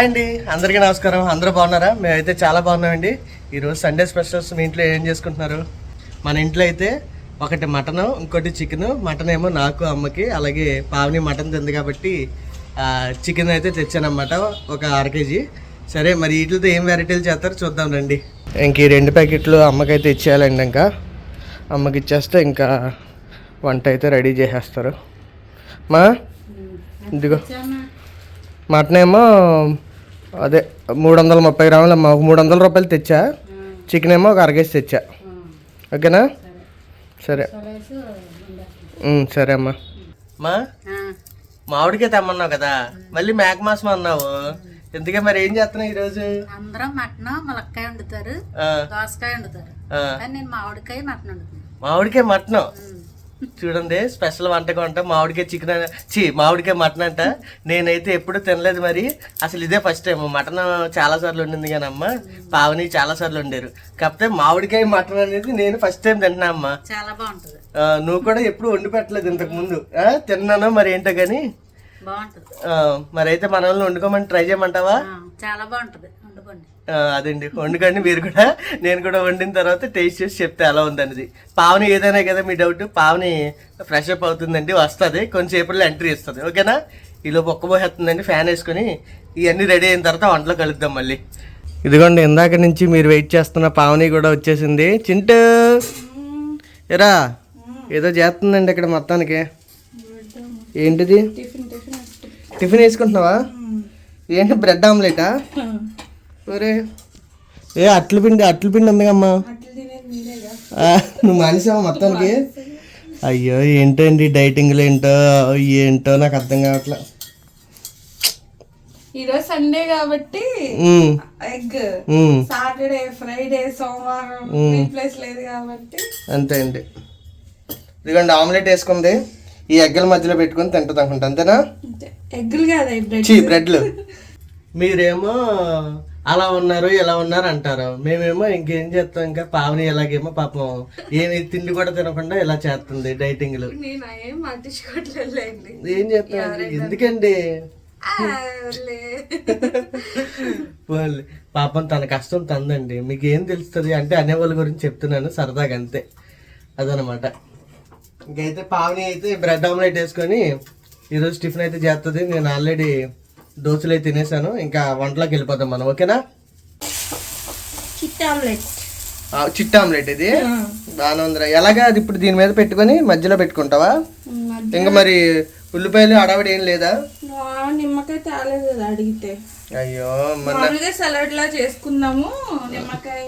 Hi అండి అందరికీ నమస్కారం. అందరూ బాగున్నారా? మేమైతే చాలా బాగున్నామండి. ఈరోజు సండే స్పెషల్స్ మీ ఇంట్లో ఏం చేసుకుంటున్నారు? మన ఇంట్లో అయితే ఒకటి మటన్ ఇంకోటి చికెన్. మటన్ ఏమో నాకు అమ్మకి అలాగే పావని మటన్ తింది కాబట్టి చికెన్ అయితే తెచ్చానమాట ఒక అర కేజీ. సరే మరి వీటితో ఏం వెరైటీలు చేస్తారో? చూద్దాం రండి. ఇంక ఈ రెండు ప్యాకెట్లు అమ్మకైతే ఇచ్చేయాలండి ఇంకా. అమ్మకి ఇచ్చేస్తే ఇంకా వంట అయితే రెడీ చేసేస్తారు. మా? ఇదిగో. మటన్ ఏమో అదే మూడు వందల ముప్పై గ్రాములు అమ్మ ఒక మూడు వందల రూపాయలు తెచ్చా. చికెన్ ఏమో ఒక అరగేసి తెచ్చా. ఓకేనా? సరే. సరే అమ్మా. మా? మామిడికాయ తెమ్మన్నావు కదా మళ్ళీ మేక మాసం అన్నావు. ఎందుకే మరి ఏం చేస్తున్నావు ఈరోజు? అందరం మటన్ ములక్కాయ వండుతారు దోసకాయ వండుతారు. కానీ నేను మామిడికాయ మటన్ వండుతాను మామిడికాయ మటన్? చూడండి స్పెషల్ వంటకం అంట మామిడికాయ చికెన్ చి మామిడికాయ మటన్ అంట. నేనైతే ఎప్పుడు తినలేదు మరి. అసలు ఇదే ఫస్ట్ టైం మటన్ చాలా సార్లు ఉండింది కానీ అమ్మ పావని చాలా సార్లు వండారు. కాకపోతే మామిడికాయ మటన్ అనేది నేను ఫస్ట్ టైం తింటున్నా అమ్మ. చాలా బాగుంటది. నువ్వు కూడా ఎప్పుడు వండి పెట్టలేదు ఇంతకు ముందు. తిన్నాను మరి ఏంటో కానీ మరి అయితే మన వాళ్ళని వండుకోమని ట్రై చేయమంటావా? చాలా బాగుంటది. వండుకోండి. అదండి. వండుకోండి మీరు కూడా. నేను కూడా వండిన తర్వాత టేస్ట్ చేసి చెప్తే ఎలా ఉందనేది పావని ఏదైనా కదా మీ డౌట్ పావని ఫ్రెష్ అప్ అవుతుందండి వస్తుంది. కొంచెంసేపట్లో ఎంట్రీ ఇస్తుంది. ఓకేనా ఈలో పోసేస్తుందండి ఫ్యాన్ వేసుకొని ఇవన్నీ రెడీ అయిన తర్వాత వంటలో కలుద్దాం మళ్ళీ. ఇదిగోండి ఇందాక నుంచి మీరు వెయిట్ చేస్తున్న పావని కూడా వచ్చేసింది. చింటూ! ఎరా ఏదో చేస్తుందండి ఇక్కడ మొత్తానికి. ఏంటిది? టిఫిన్ వేసుకుంటున్నావా? ఏంటి బ్రెడ్ ఆమ్లెటా? ఒరే. ఏ అట్లు పిండి అట్లు పిండి ఉంది అమ్మా నువ్వు మానేసావా మొత్తానికి? అయ్యో ఏంటండి డైటింగ్లు ఏంటో ఏంటో నాకు అర్థం కావట్లే. ఈరోజు సండే కాబట్టి ఎగ్ సాటర్డే ఫ్రైడే సోమవారం ప్లేస్ లేదు కాబట్టి. అంతే అండి. ఇదిగోండి ఆమ్లెట్ వేసుకుంది. ఈ ఎగ్గల మధ్యలో పెట్టుకొని తింటుంది అనుకుంటా అంతేనా ఎగ్గులు కాదు బ్రెడ్లు. మీరేమో అలా ఉన్నారు ఇలా ఉన్నారు అంటారు. మేమేమో ఇంకేం చేస్తాం ఇంకా పావని ఎలాగేమో పాపం ఏమి తిండి కూడా తినకుండా ఇలా చేస్తుంది డైటింగ్లు. ఏం చేస్తాం? ఎందుకండి. పాపం తన కష్టం తందండి మీకు ఏం తెలుస్తుంది? అంటే అనేవాళ్ళ గురించి చెప్తున్నాను సరదాగా అంతే. అదనమాట. ఇంకైతే పావని అయితే బ్రెడ్ ఆమ్లెట్ వేసుకొని ఈరోజు టిఫిన్ అయితే చేస్తుంది నేను ఆల్రెడీ దోశలు అయితే తినేసాను. ఇంకా వంటలోకి వెళ్ళిపోతాం మనం ఓకేనా? Chit omelette. చిట్ ఆమ్లెట్ ఇది? బాగానే ఉందిరా. ఎలాగా అది ఇప్పుడు దీని మీద పెట్టుకొని మధ్యలో పెట్టుకుంటావా? ఇంకా మరి ఉల్లిపాయలు అడవడి ఏం లేదా? నిమ్మకాయ తేలేదు అడిగితే. అయ్యో మన సలాడ్ లా చేసుకుందాము. నిమ్మకాయ.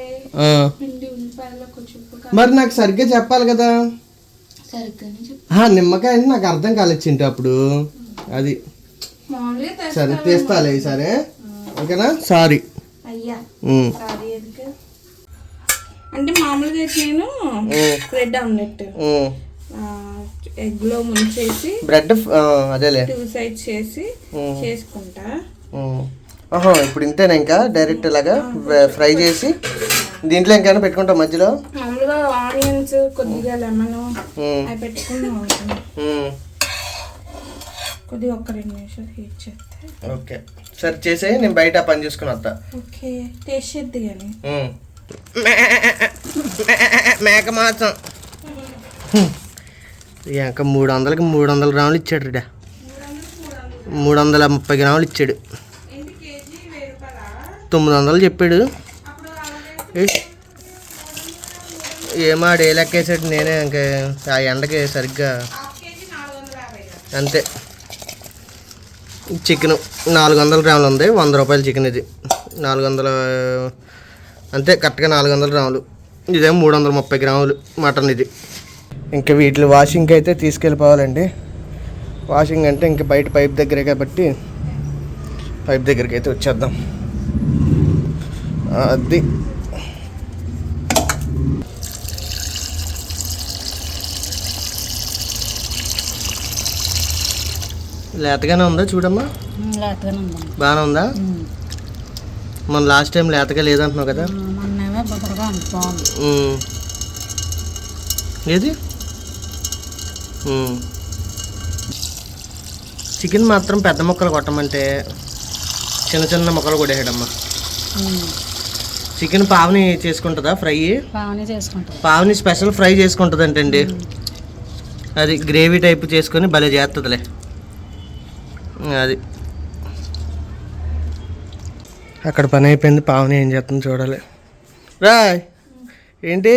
పిండి ఉల్లిపాయలో కొంచెం. మరి నాకు సరిగ్గా చెప్పాలి కదా? ఆ, నిమ్మకాయ నాకు అర్థం కాలేదు చింటూ అప్పుడు. అది సరే తీస్తాలే సరే ఓకేనా? సారీ. అంటే మామూలుగా అయితే నేను. Bread omelette. ఎగ్లో ముంచేసి బ్రెడ్ అదేలే. టూ సైడ్స్ చేసి. చేసుకుంటా. ఆహా ఇప్పుడు ఇంతేనా ఇంకా? డైరెక్ట్ ఇలాగా ఫ్రై- చేసి దీంట్లో ఇంకైనా పెట్టుకుంటాం మధ్యలో? మామూలుగా ఆనియన్స్ కొద్దిగా లెమన్. అవి. కొద్దిగా ఒక రెండు నిమిషాలు హీట్ చేస్తే. ఓకే. సరే చేసేయి నేను బయట పని చేసుకుని వస్తా ఓకే టేస్ట్ చేద్ది కానీ. మేక మాంసం. ఇంకా మూడు వందలకి మూడు వందల గ్రాములు ఇచ్చాడు రీడా మూడు వందల ముప్పై గ్రాములు ఇచ్చాడు. తొమ్మిది వందలు చెప్పాడు. ఏమాడు ఏ లెక్కేసాడు నేనే ఇంకా ఆ ఎండకి సరిగ్గా అంతే. చికెన్ నాలుగు వందల గ్రాములు ఉంది వంద రూపాయల చికెన్ ఇది. నాలుగు వందల అంతే కరెక్ట్గా నాలుగు వందల గ్రాములు. ఇదేమో మూడు వందల ముప్పై గ్రాములు మటన్ ఇది. ఇంకా వీటిలో వాషింగ్కి అయితే తీసుకెళ్ళిపోవాలండి. వాషింగ్ అంటే ఇంకా బయట పైప్ దగ్గరే కాబట్టి పైప్ దగ్గరికి అయితే వచ్చేద్దాం. అది లేతగానే ఉందా చూడమ్మా? లేతగానే బాగానే ఉందా? మన లాస్ట్ టైం లేతగా లేదంటున్నావు కదా. ఏది. చికెన్ మాత్రం పెద్ద ముక్కలు కొట్టమంటే చిన్న చిన్న ముక్కలు కొట్టేసాడమ్మా. చికెన్ పావని చేసుకుంటుందా ఫ్రై? పావని స్పెషల్ ఫ్రై చేసుకుంటుంది అంటండి అది గ్రేవీ టైప్ చేసుకొని భలే చేస్తుందిలే అది. అక్కడ పని అయిపోయింది. పావని ఏం చేస్తుంది చూడాలి. రా ఏంటి?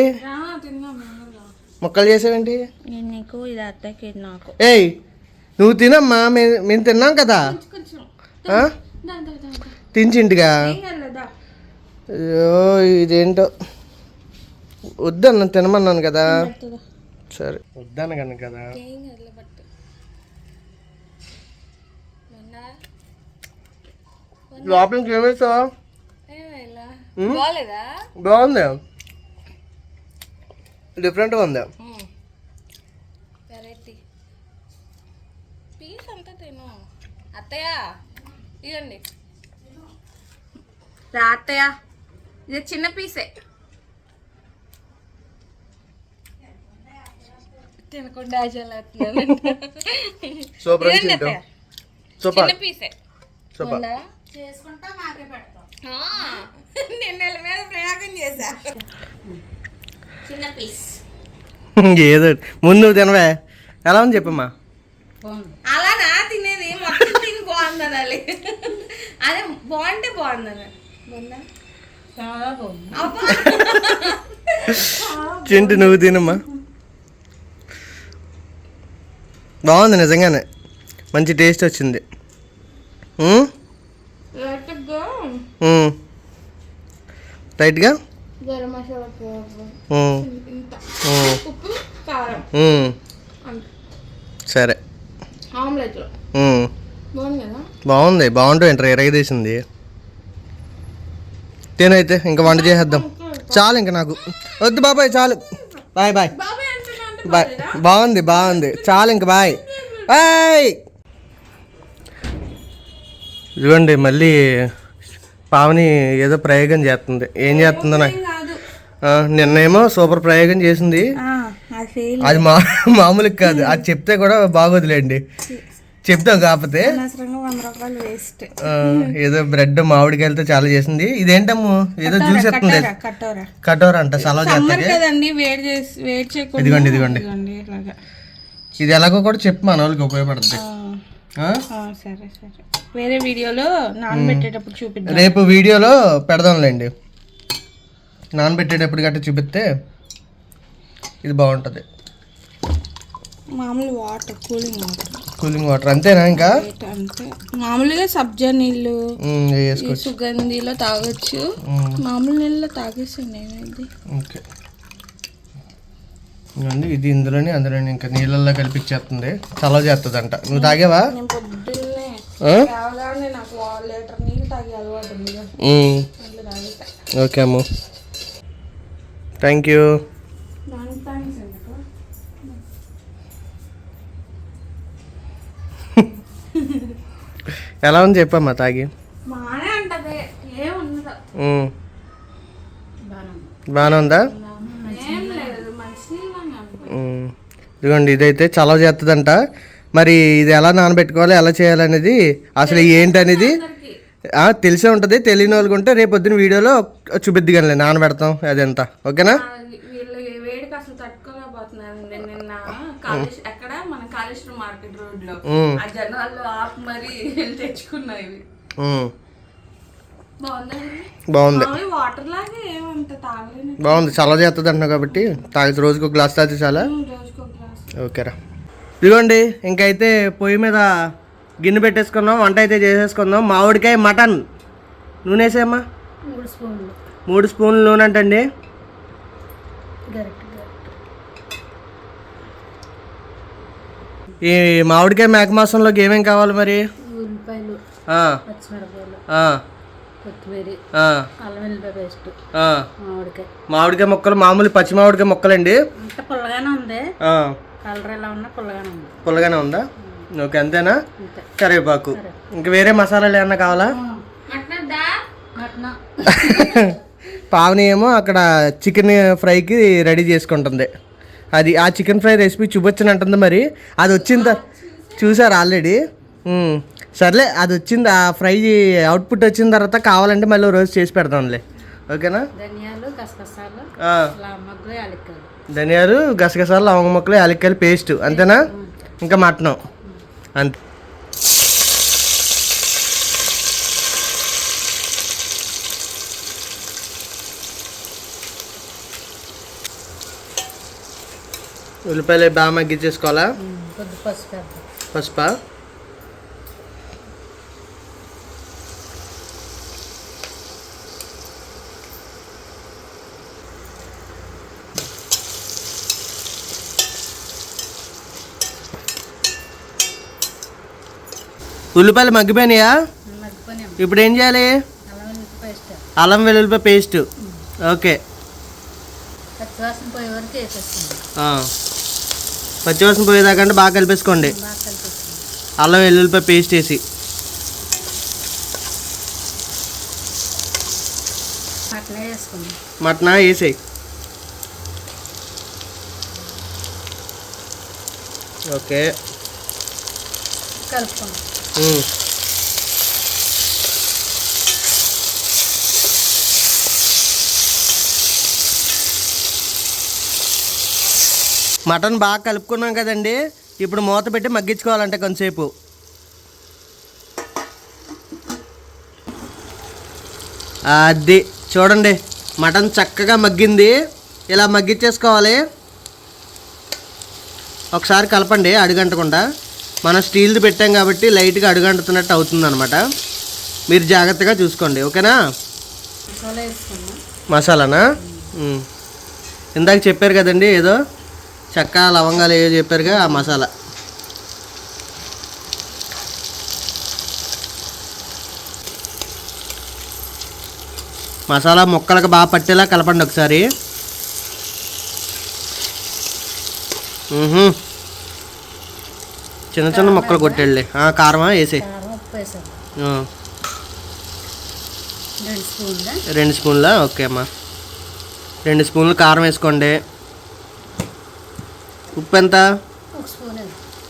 మొక్కలు చేసావేంటి? నీకు ఇది అత్తకి నాకు. ఏయ్ నువ్వు తినమ్మా మేము మేము తిన్నాం కదా? తించింటిగా అయ్యో ఇదేంటో. వద్దన్న తినమన్నాను కదా. సరే. వద్దాను కను కదా లోపలికి ఏమేసావు బాగుంది? డిఫరెంట్గా ఉంది? పీస్ అంతా తిను. అత్తయ్య ఇదండి రా అత్తయ్య ఇది చిన్న పీసే. తినకుండా సూపర్ చిన్న పీసే. సూపర్. చేసుకుంటా మాకే పెడతాం. నేను నెల మీద ప్రయోగం చేశా. చిన్న పీస్ ఏదో ముందు నువ్వు తినవే. ఎలా ఉంది చెప్పమ్మా? అలానా? తినేది? మొత్తం తిని బాగుందని అది బాగుంటే బాగుందని? బాగుందా? చాలా బాగుంది అబ్బా. చింటి నువ్వు తినమ్మా. బాగుంది నిజంగానే. మంచి టేస్ట్ వచ్చింది. రైట్గా గరం మసాలా. ఉప్పు కారం. సరే. ఆమ్లెట్లో. బాగుంది బాగుంటుంది ఏంట్రా ఎరగదీసింది తినైతే ఇంకా వంట చేసేద్దాం. చాలు ఇంకా నాకు. వద్దు బాబాయ్ చాలు. Bye bye. బాయ్. బాగుంది బాగుంది. చాలు ఇంక బాయ్. బాయ్. ఇదిగోండి మళ్ళీ పావని ఏదో ప్రయోగం చేస్తుంది. ఏం చేస్తుందో నాకు నిన్నేమో సూపర్ ప్రయోగం చేసింది. అది మా మామూలుగా కాదు. అది చెప్తే కూడా బాగోదులేండి. చెప్తాం కాకపోతే. ఏదో బ్రెడ్ మామిడికాయలతో చాలా చేసింది. ఇదేంటమ్ము? ఏదో జ్యూస్ ఎత్తుంది. కటోర అంట సలవ చేస్తుంది ఇదిగోండి ఇదిగోండి. ఇది ఎలాగో కూడా చెప్పు మన వాళ్ళకి ఉపయోగపడుతుంది సరే సరే. వేరే వీడియోలో నానబెట్టేటప్పుడు చూపిద్దాం. రేపు వీడియోలో పెడదాంలేండి. నానబెట్టేటప్పుడు గట్రా చూపిస్తే ఇది బాగుంటుంది. మామూలు water cooling water. Cooling water అంతేనా ఇంకా? అంటే మామూలుగా సబ్జా నీళ్ళు ఈ సుగంధిలో తాగొచ్చు. మామూలు నీళ్ళలో తాగేసాను నేను ఇది ఓకే. ఇదిగోండి ఇది ఇందులోని అందులోని ఇంకా నీళ్ళల్లో కలిపిచ్చేస్తుంది. చలవ చేస్తుంది అంట నువ్వు తాగేవా? ఓకే అమ్ము. థ్యాంక్ యూ ఎలా ఉంది చెప్పమ్మా తాగి? బాగానే ఉంది బాగానే ఉందా ఏం లేదు మంచిగానే ఉంది ఉమ్. ఇదిగోండి ఇదైతే చలవ చేస్తుందంట మరి ఇది ఎలా నానబెట్టుకోవాలి ఎలా చేయాలనేది అసలు ఏంటి అనేది ఆ, తెలిసే ఉంటుంది తెలియని వాళ్ళకి ఉంటే రేపు పొద్దున వీడియోలో చూపిద్ది కానీ నానబెడతాం అదంతా. ఓకేనా? ఆ, వీళ్ళు వేడికి అసలు తట్టుకోలేకపోతున్నారు. నేను నిన్న కాళేశ్ ఎక్కడ? మన కాళేశ్వరం మార్కెట్ రోడ్లో ఉమ్, ఆ జనాల్లో ఆపి మరి వెళ్ళి తెచ్చుకున్నాయి ఇవి. ఉమ్. బాగుందండి బాగుంది. వాటర్ లాగా బాగుంది చలవ చేస్తుంది అంటున్నావు కాబట్టి. తాగి రోజుకు ఒక గ్లాస్ తాగితే చాలా. ఓకేరా ఇదిగోండి ఇంకైతే పొయ్యి మీద గిన్నె పెట్టేసుకుందాం వంట అయితే చేసేసుకుందాం. మామిడికాయ మటన్. నూనె వేసేయమ్మా. మూడు స్పూన్లు. మూడు స్పూన్లు నూనె అంటండి. ఈ మామిడికాయ మేక మాసంలోకి ఏమేం కావాలి మరి? ఉల్లిపాయలు ఆ, పచ్చిమిరపకాయలు ఆ, కొత్తిమీర ఆ, అల్లం వెల్లిపాయ పేస్ట్ ఆ. మామిడికాయ ముక్కలు మామూలు పచ్చి మామిడికాయ ముక్కలండి. అంత పుల్లగానే ఉంది. ఆ, కలర్ ఎలా ఉన్నా పుల్లగానే ఉంది. పుల్లగానే ఉందా? ఓకే అంతేనా? అంతే. కరివేపాకు. ఇంక వేరే మసాలాలు ఏమన్నా కావాలా? పావని ఏమో అక్కడ చికెన్ ఫ్రైకి రెడీ చేసుకుంటుంది. అది ఆ చికెన్ ఫ్రై రెసిపీ చూపించని అంటుంది మరి. అది వచ్చింది చూసారు ఆల్రెడీ? సర్లే అది వచ్చింది ఆ ఫ్రై అవుట్పుట్ వచ్చిన తర్వాత కావాలంటే మళ్ళీ రోజు చేసి పెడతాంలే ఓకేనా? ధనియాలు ధనియాలు గసగసాలు లవంగ ముక్కలు యాలక్కాయలు పేస్ట్. అంతేనా? ఇంకా మటనం. అంతే. ఉల్లిపాయలు బాగా మగ్గించేసుకోవాలా? పసుపు? ఉల్లిపాయలు మగ్గిపోయినాయా? మగ్గిపోయినాం ఇప్పుడు ఏం చేయాలి? అల్లం వెల్లుల్లిపాయ పేస్ట్. ఓకే. పచ్చివాసన పోయే వరకు వేసేస్తుంది ఆ. పచ్చివాసన పోయేదాకంటే బాగా కలిపేసుకోండి. అల్లం వెల్లుల్లిపాయ పేస్ట్ వేసి. మటన్ వేసేయి. ఓకే. కలుపుకుందాం ఉమ్. మటన్ బాగా కలుపుకున్నాం కదండి. ఇప్పుడు మూత పెట్టి మగ్గించుకోవాలంటే కొంతసేపు అది చూడండి మటన్ చక్కగా మగ్గింది. ఇలా మగ్గించేసుకోవాలి. ఒకసారి కలపండి అడుగంటకుండా. మనం స్టీల్ది పెట్టాం కాబట్టి లైట్గా అడుగంటుతున్నట్టు అవుతుంది అనమాట మీరు జాగ్రత్తగా చూసుకోండి ఓకేనా? మసాలానా. ఇందాక చెప్పారు కదండి ఏదో చెక్క లవంగాలు ఏదో చెప్పారుగా ఆ మసాలా. మసాలా ముక్కలకు బాగా పట్టేలా కలపండి ఒకసారి. చిన్న చిన్న ముక్కలు కొట్టేళ్ళి. కారమా? వేసే. రెండు స్పూన్లు? ఓకే అమ్మా. రెండు స్పూన్లు కారం వేసుకోండి. ఉప్పు ఎంత.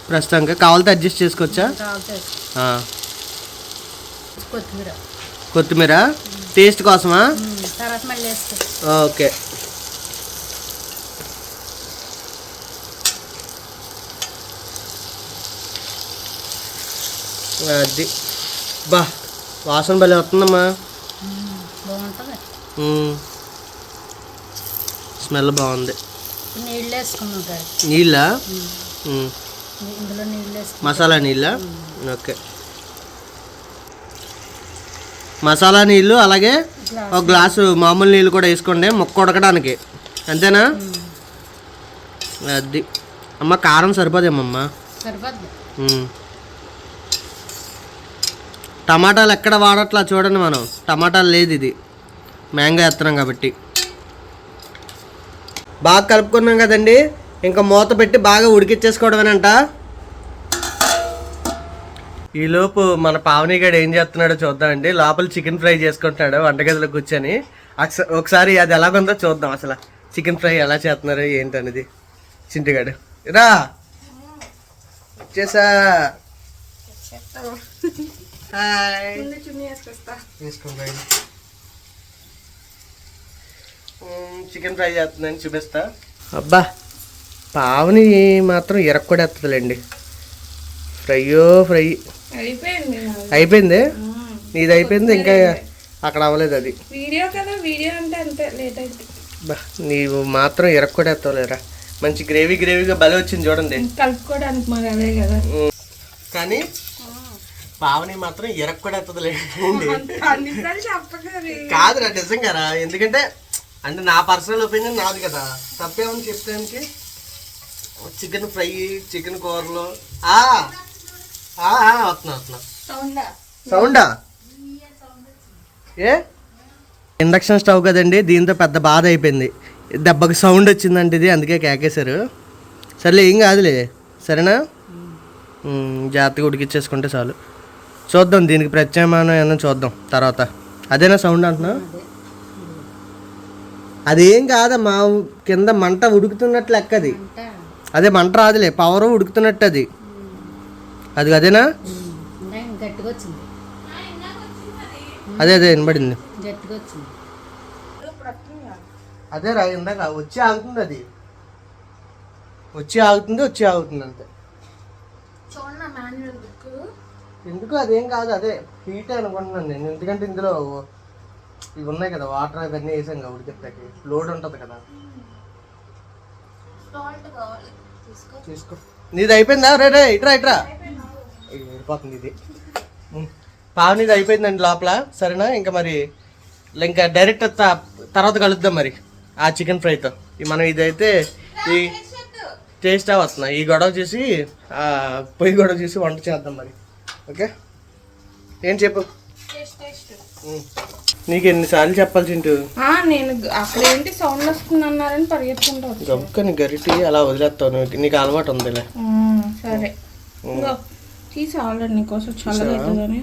ప్రస్తుతానికి కావాలితే అడ్జస్ట్ చేసుకోవచ్చా. కొత్తిమీర. కొత్తిమీర? టేస్ట్ కోసమా? ఓకే. అది. బా వాసన భలే వస్తుందమ్మా. బాగుంటుంది. స్మెల్ బాగుంది. నీళ్ళు వేసుకున్నాం కదా నీళ్ళ మ్మ్. ఇందులో నీళ్ళు వేసుకున్నాం మసాలా నీళ్ళ? ఓకే. మసాలా నీళ్ళు అలాగే ఒక గ్లాసు. మామూలు నీళ్ళు కూడా వేసుకోండి ముక్క ఉడకడానికి. అంతేనా? అది. అమ్మ కారం సరిపోదేమమ్మా సరిపోద్ది. టమాటాలు ఎక్కడ వాడట్లా చూడండి మనం. టమాటాలు లేదు ఇది. మ్యాంగో వేస్తున్నాం కాబట్టి. బాగా కలుపుకున్నాం కదండి. ఇంకా మూత పెట్టి బాగా ఉడికిచ్చేసుకోవడమేనంట. ఈలోపు మన పావనిగాడు ఏం చేస్తున్నాడో చూద్దామండి లోపల చికెన్ ఫ్రై చేసుకుంటున్నాడు వంటగదిలో కూర్చొని. ఒకసారి అది ఎలాగుందో చూద్దాం అసలు. చికెన్ ఫ్రై ఎలా చేస్తున్నారు ఏంటనేది. చింటిగాడు రా! వచ్చేసా హాయ్ చికెన్ ఫ్రై చేస్తుందని చూపిస్తా. అబ్బా పావుని మాత్రం ఎరక్కొడేస్తుందిలేండి ఫ్రైయో ఫ్రై. అయిపోయింది అయిపోయింది? నీది అయిపోయింది ఇంకా అక్కడ అవ్వలేదు అది. వీడియో కదా వీడియో అంటే అంతే లేట్ అయింది బా నీవు మాత్రం మంచి గ్రేవీ గ్రేవీగా బలి వచ్చింది చూడండి. కలుపుకోవడానికి మాకు అదే కదా. ఉమ్. కానీ పావని మాత్రం చెప్పకరి కాదురా నిజంగా రా ఎందుకంటే అంటే నా పర్సనల్ ఒపీనియన్ నాది కదా. తప్పేమని చెప్పడానికి చికెన్ ఫ్రై చికెన్ కూరలు. ఆ ఆ, ఆ, వస్తున్నా వస్తున్నా. సౌండా? సౌండా? ఏ? ఇండక్షన్ స్టవ్ కదండి దీంతో పెద్ద బాధ అయిపోయింది. దెబ్బకి సౌండ్ వచ్చిందంటే ఇది అందుకే కేకేశారు. సర్లే ఏం కాదులే. సరేనా? జాగ్రత్తగా ఉడికిచ్చేసుకుంటే చాలు. చూద్దాం దీనికి ప్రత్యామ్నాయం ఏమన్నా చూద్దాం తర్వాత. అదేనా సౌండ్ అంటున్నా? అదేం కాదమ్మా కింద మంట ఉడుకుతున్నట్లు లెక్క అది. అదే మంట రాదులే పవర్ ఉడుకుతున్నట్టు అది. అది అదేనా? అదే అదే వినబడింది. అదే రా ఇందాక వచ్చి ఆగుతుంది అది. వచ్చి ఆగుతుంది వచ్చి ఆగుతుంది అంతే. చూడండి ఎందుకు? అదేం కాదు అదే హీట్ అనుకుంటున్నాను నేను. ఎందుకంటే ఇందులో ఇవి ఉన్నాయి కదా వాటర్ అవన్నీ వేసాం కదా ఉడికెత్తాకి లోడ్ ఉంటుంది కదా. తీసుకో. నీది అయిపోయిందా? రే రే ఇట్రా ఇట్రా వెళ్ళిపోతుంది ఇది. పావు నీది అయిపోయిందండి లోపల. సరేనా? ఇంకా మరి ఇంకా డైరెక్ట్ తర్వాత కలుద్దాం మరి ఆ చికెన్ ఫ్రైతో మనం ఇదైతే ఈ టేస్ట్ వస్తున్నా ఈ గొడవ చేసి పొయ్యి గొడవ చేసి వంట చేద్దాం మరి. ఓకే? ఏం చెప్పు. నీకు ఎన్నిసార్లు చెప్పాలి చింటూ? నేను అక్కడ ఏంటి సౌండ్ వస్తుంది అన్నారని పరిగెత్తుకుంటా వచ్చా. గమ్ముక నీ గరిటి అలా వదిలేస్తావు నీకు నీకు అలవాటు ఉందిలే. సరే. తీసి ఆల్రెడీ నీకోసం చల్లగా అవుతుందని.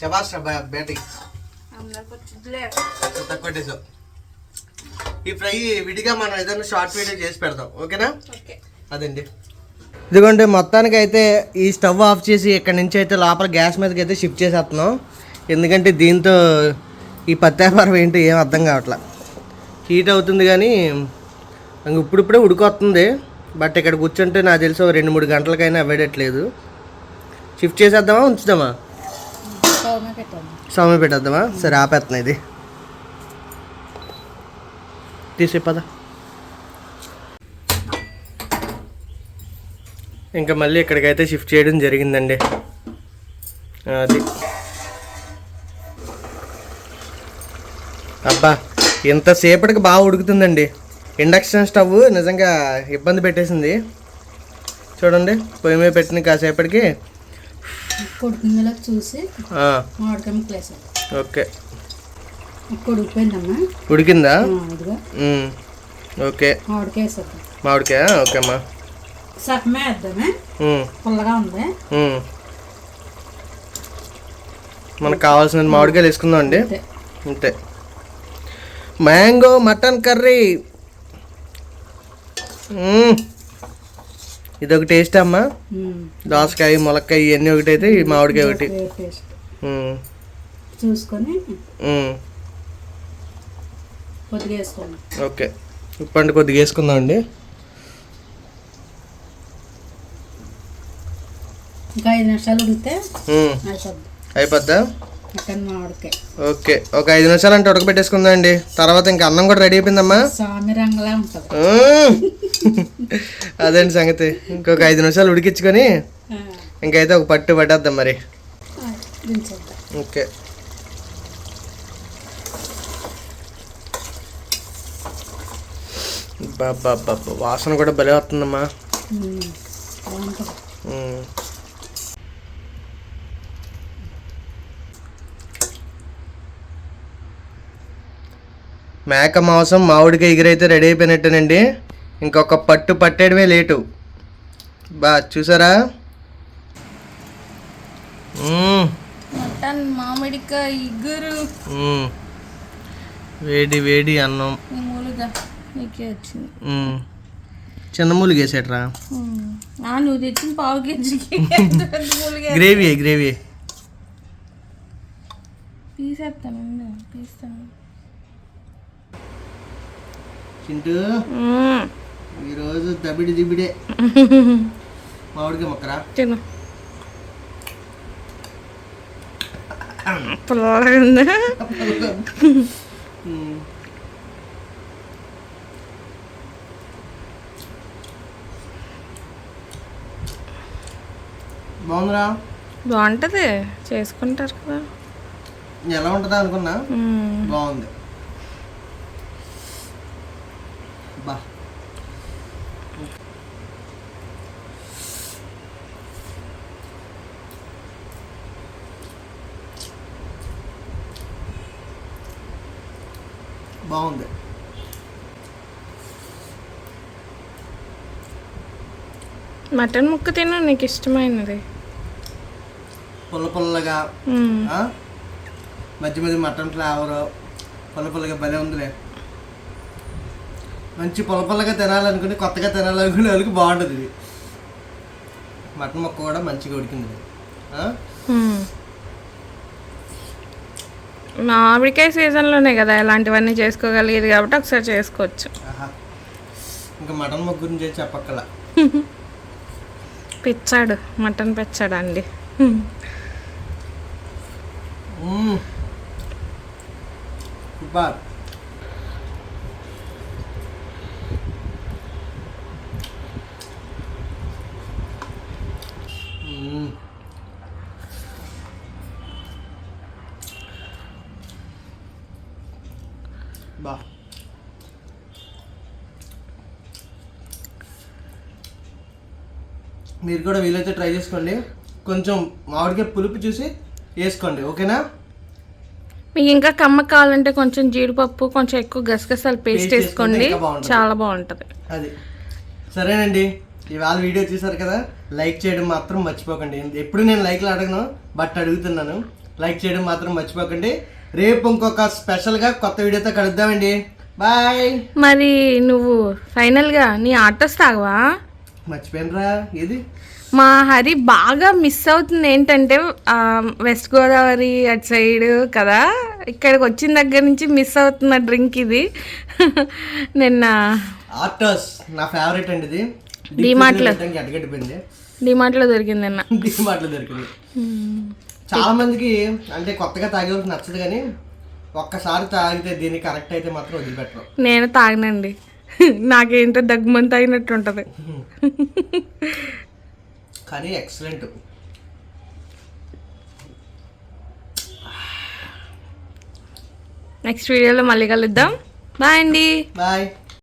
శబాష్ శబా- ఈ ఫ్రై విడిగా మనం ఏదైనా షార్ట్ వీడియో చేసి పెడదాం ఓకేనా? ఓకే. అదండి. ఇదిగోండి మొత్తానికి అయితే ఈ స్టవ్ ఆఫ్ చేసి ఇక్కడ నుంచి అయితే లోపల గ్యాస్ మీదకి అయితే షిఫ్ట్ చేసేస్తున్నాం. ఎందుకంటే దీంతో ఈ పత్తాపారం ఏంటో ఏం అర్థం కావట్లా. హీట్ అవుతుంది కానీ ఇప్పుడిప్పుడే ఉడికొస్తుంది. బట్ ఇక్కడ కూర్చుంటే నాకు తెలిసి ఒక రెండు మూడు గంటలకైనా అవ్వేటట్లేదు షిఫ్ట్ చేసేద్దామా ఉంచుదామా? స్వామి పెట్టద్దామా? పెట్టేద్దామా సరే ఆపేస్తున్నా ఇది. తీసే పద. ఇంకా మళ్ళీ ఇక్కడికైతే షిఫ్ట్ చేయడం జరిగిందండి. అది. అబ్బా ఇంతసేపటికి బాగా ఉడుకుతుందండి. ఇండక్షన్ స్టవ్ నిజంగా ఇబ్బంది పెట్టేసింది. చూడండి పొయ్యి మీద పెట్టిన కాసేపటికి కొడుకుందిలో చూసి మామిడికాయ ముక్కలు వేసాను ఓకే. ఉడికిందా. ఓకే. మామిడికాయ వేసేద్దాం మామిడికాయ? ఓకే అమ్మా సగమే వేద్దామే. పుల్లగా ఉంది. మనకు కావాల్సిన మామిడికాయలు వేసుకుందాం అండి. అంతే. Mango mutton curry. మ్మ్. ఇదొక టేస్ట్ అమ్మా. దోసకాయ ములక్కాయ ఇవన్నీ ఒకటైతే ఈ మామిడికాయ ఒకటి. చూసుకొని ఓకే. ఉప్పండి కొద్దిగా వేసుకుందాం అండి. ఇంకా ఐదు నిమిషాలు. అయిపోద్ది? మామిడికాయ. ఓకే ఒక ఐదు నిమిషాలు అంటే ఉడకబెట్టేసుకుందాం అండి తర్వాత ఇంకా అన్నం కూడా రెడీ అయిపోయిందమ్మా. స్వామి రంగులా ఉంటుంది. మ్మ్. అదేంటి సంగతి? ఇంకొక ఐదు నిమిషాలు ఉడికించుకొని ఇంకైతే ఒక పట్టు పట్టేద్దాం మరి. ఓకే. బాబా బాబా వాసన కూడా భలే వస్తుందమ్మా ఉమ్. బాగుంటుంది మ్మ్. మేక మాంసం మామిడికాయ ఎగిరైతే రెడీ అయిపోయినట్టేనండి. ఇంకొక పట్టు పట్టేయడమే లేటు. బా చూసారా. మటన్ మామిడికాయ ఇగురు. వేడి వేడి అన్నం. చిన్న మూలిగ వేసేట్రా. ఉమ్. ఆ, నువ్వు తెచ్చిన పావు కేజీకి గ్రేవీ గ్రేవీ. తీసేస్తాను తీస్తాను. చింటూ. ఈరోజు దబిడి దిబిడే. మామిడికాయ మొక్కరా? తిను. బాగుందిరా? బాగుంటది. చేసుకుంటారు కదా. ఎలా ఉంటుందా అనుకున్నా. బాగుంది బా బాగుంది మటన్ ముక్క తిను నీకు ఇష్టమైనది? పుల్ల పుల్లగా? మధ్య మధ్య మటన్ ఫ్లేవర్ పుల్ల పుల్లగా భలే ఉందిలే. మంచి పుల్ల పుల్లగా తినాలనుకుని కొత్తగా తినాలనుకునే వాళ్ళకి బాగుంటుంది ఇది. మటన్ మొక్క కూడా మంచిగా ఉడికింది. మామిడికాయ సీజన్లోనే కదా ఇలాంటివన్నీ చేసుకోగలిగేది కాబట్టి ఒకసారి చేసుకోవచ్చు. ఇంకా మటన్ మొక్క గురించి చెప్పక్కల. పిచ్చాడు మటన్ పెచ్చాడు అండి బా. మీరు కూడా వీలైతే ట్రై చేసుకోండి. కొంచెం మామిడికాయ పులుపు చూసి వేసుకోండి ఓకేనా? మీకు ఇంకా కమ్మ కావాలంటే కొంచెం జీడిపప్పు కొంచెం ఎక్కువ గసగసాలు పేస్ట్ వేసుకోండి. చాలా బాగుంటుంది. అది. సరేనండి. ఇవాళ వీడియో చూసారు కదా? లైక్ చేయడం మాత్రం మర్చిపోకండి. ఎప్పుడు నేను లైక్లు అడగను బట్ అడుగుతున్నాను. లైక్ చేయడం మాత్రం మర్చిపోకండి. రేపు ఇంకొక స్పెషల్గా కొత్త వీడియోతో కలుద్దామండి. బాయ్ మరి నువ్వు ఫైనల్గా నీ ఆటోస్ తాగవా? మర్చిపోయినరా? ఏది? మా హరి బాగా మిస్ అవుతుంది ఏంటంటే వెస్ట్ గోదావరి అటు సైడ్ కదా. ఇక్కడికి వచ్చిన దగ్గర నుంచి మిస్ అవుతున్న డ్రింక్ ఇది. నిన్న ఆర్టర్స్ నా ఫేవరెట్ అండి ఇది. డిమార్ట్లో దొరికింది నిన్న. డిమార్ట్లో దొరికింది. చాలా మందికి అంటే కొత్తగా తాగే నచ్చదు కానీ ఒక్కసారి తాగితే దీన్ని కరెక్ట్ అయితే మాత్రం వదిలిపెట్టరు. నేను తాగనండి. నాకేంటో దగ్గుమంది తాగినట్టు ఉంటుంది కానీ ఎక్సలెంట్. నెక్స్ట్ వీడియోలో మళ్ళీ కలుద్దాం. బాయ్ అండి. బాయ్.